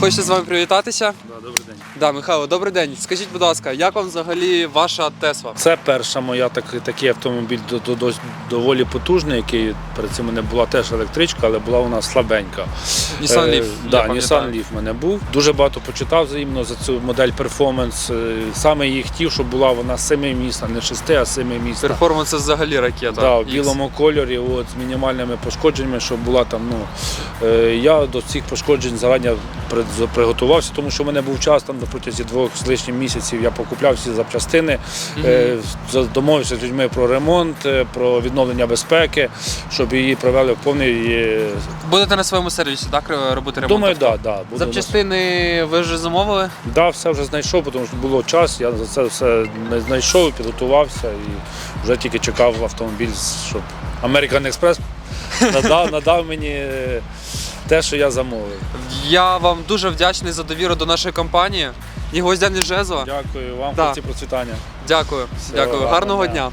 Хочете з вами привітатися? Да, добрий день. Да, Михайло, добрий день. Скажіть, будь ласка, як вам взагалі ваша Тесла? Це перша моя так, такий автомобіль до, до, до, доволі потужний, який перед цим мене була теж електричка, але була вона слабенька. Nissan Е, Leaf. Да, я Nissan. Leaf в мене був. Дуже багато почитав взаємно за цю модель перформанс. Е, Саме її хотів, щоб була вона семимісна, не шести, а семимісна. Перформанс це взагалі ракета. Да, в X. білому кольорі, от, з мінімальними пошкодженнями, щоб була там. Ну, е, я до цих пошкоджень зарані приготувався, тому що в мене був час там протязі двох з лишнім місяців. Я покупляв всі запчастини, е, за- домовився з людьми про ремонт, е, про відновлення безпеки, щоб її провели в повний. е, Будете на своєму сервісі, так, робити ремонт? Думаю, так, да, да, Запчастини ви вже замовили? Да, все вже знайшов, тому що було час, я за це все не знайшов, підготувався і вже тільки чекав автомобіль, щоб American Express надав, надав мені те, що я замовив. Я вам дуже вдячний за довіру до нашої компанії. Ні гвоздя, жезла. Дякую вам, Да. хлопці, процвітання. Дякую. Дякую. гарного Гарного дня. дня.